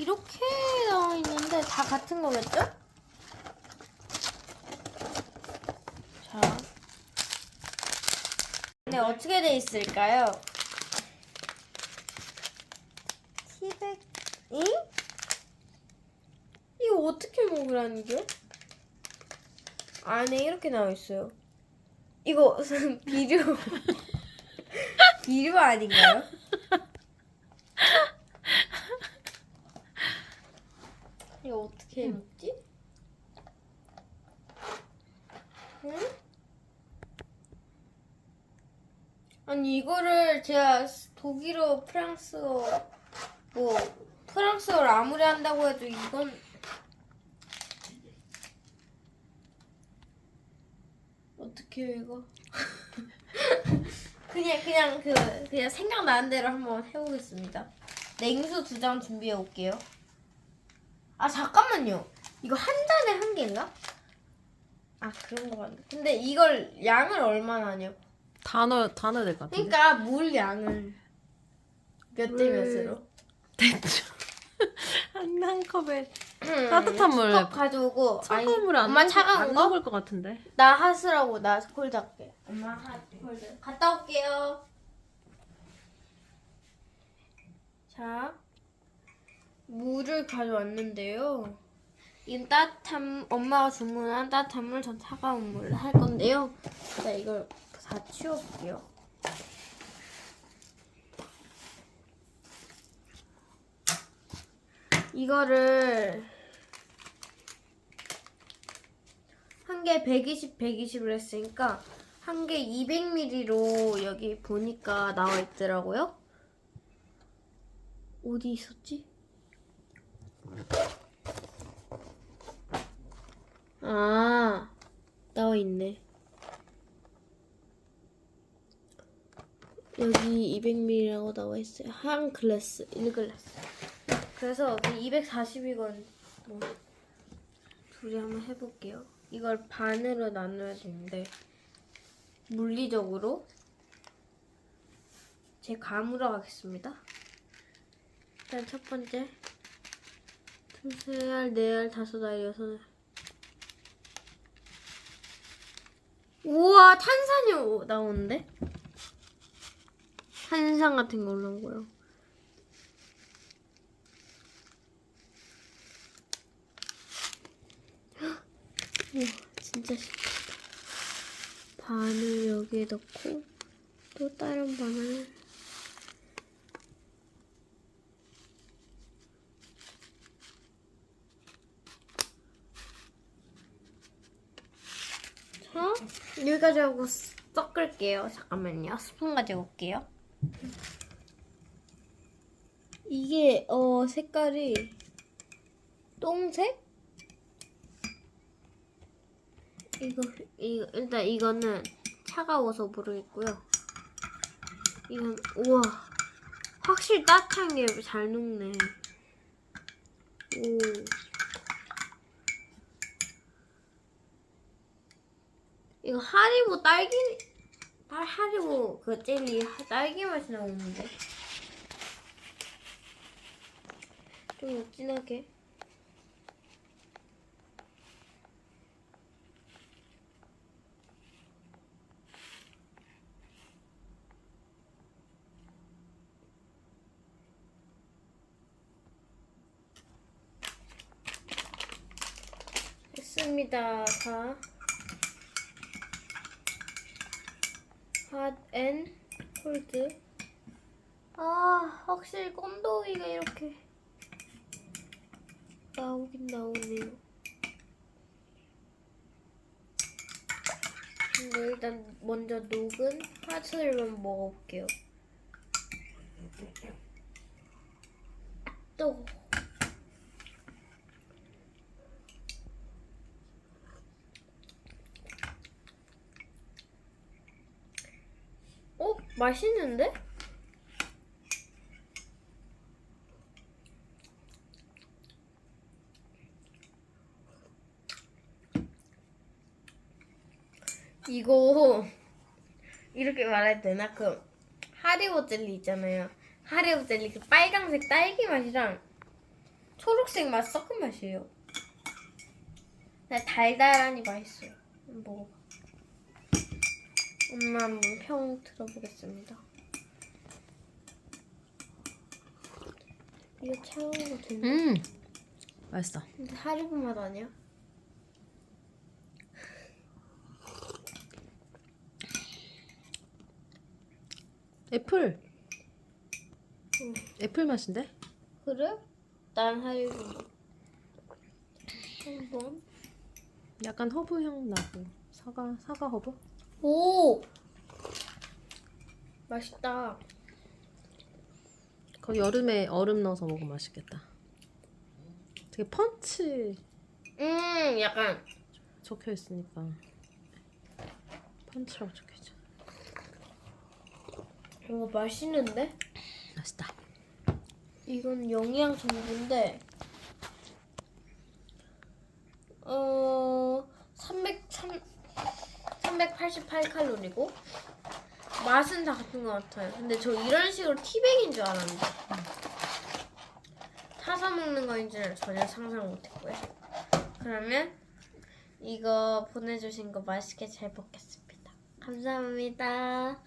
이렇게 나와 있는데 다 같은 거겠죠? 자. 네, 어떻게 돼 있을까요? 티백, 잉? 이거 어떻게 먹으라는 게? 안에 이렇게 나와 있어요. 이거 비료, 비료 아닌가요? 이거 어떻게 먹지? 응? 아니 이거를 제가 독일어, 프랑스어 뭐 프랑스어를 아무리 한다고 해도 이건 어떻게 해요 이거? 그냥 그냥 그 그냥 생각나는 대로 한번 해보겠습니다. 냉수 두잔 준비해 올게요. 아 잠깐만요. 이거 한 잔에 한 개인가? 아 그런 거 같네. 근데 이걸 양을 얼마나 하냐고. 다 넣어 다 넣어야 될 것 같은데. 그러니까 물 양을 몇 대 물. 몇으로? 대충 한, 한 컵에 따뜻한 물. 컵 가져오고 아니 차가운 물안 엄마 넣을- 차가운 안 거? 먹을 것 같은데. 나 하스라고 나 콜드 할게. 엄마 하 콜드. 갔다 올게요. 자, 물을 가져왔는데요. 이 따뜻한 엄마가 주문한 따뜻한 물, 전 차가운 물을 할 건데요. 자, 이걸 다 치워볼게요. 이거를 한 개 120, 120을 했으니까 한 개 200ml로 여기 보니까 나와 있더라고요. 어디 있었지? 아, 나와 있네. 여기 200ml라고 나와 있어요. 한 글래스, 1글래스. 그래서 240이건 뭐 둘이 한번 해볼게요. 이걸 반으로 나눠야 되는데 물리적으로 제 감으로 가겠습니다. 일단 첫 번째 두세 알, 네 알, 다섯 알, 여섯 알. 우 와 탄산이 오- 나오는데? 탄산 같은 거 올라온 거요. 우와 진짜 신기하다. 반을 여기에 넣고 또 다른 반을 자 여기까지 하고 섞을게요. 잠깐만요. 스푼 가지고 올게요. 이게 어 색깔이 똥색? 이거 이거 일단 이거는 차가워서 모르겠고요. 이건 우와 확실히 따뜻한 게 잘 녹네. 오. 이거 하리보 딸기 아, 하리보 그 젤리 딸기 맛이 나오는데 좀 진하게. 했습니다. 자, 핫앤 콜드. 아, 확실히 꼰더위가 이렇게 나오긴 나오네요. 근데 일단 먼저 녹은 핫을 먹어볼게요. 또. 어? 맛있는데? 이거 이렇게 말해도 되나? 그 하리보 젤리 있잖아요. 하리보 젤리 그 빨강색 딸기 맛이랑 초록색 맛 섞은 맛이에요. 달달하니 맛있어요. 먹어봐. 엄마 한번 평 들어보겠습니다. 이거 차가운 거 되나? 음 맛있어. 근데 하리보 맛 아니야? 애플. 응. 애플 맛인데? 그래? 난 하리보 맛. 한번. 약간 허브 향 나고 사과 사과 허브? 오! 맛있다. 거기 여름에 얼음 넣어서 먹으면 맛있겠다. 되게 펀치 음, 약간 적혀 있으니까 펀치라고 적혀 있죠. 이거 맛있는데? 맛있다. 이건 영양 정보인데 어 300, 388칼로리고 맛은 다 같은 것 같아요. 근데 저 이런 식으로 티백인 줄 알았는데 타서 먹는 거인 줄 전혀 상상 못했고요. 그러면 이거 보내주신 거 맛있게 잘 먹겠습니다. 감사합니다.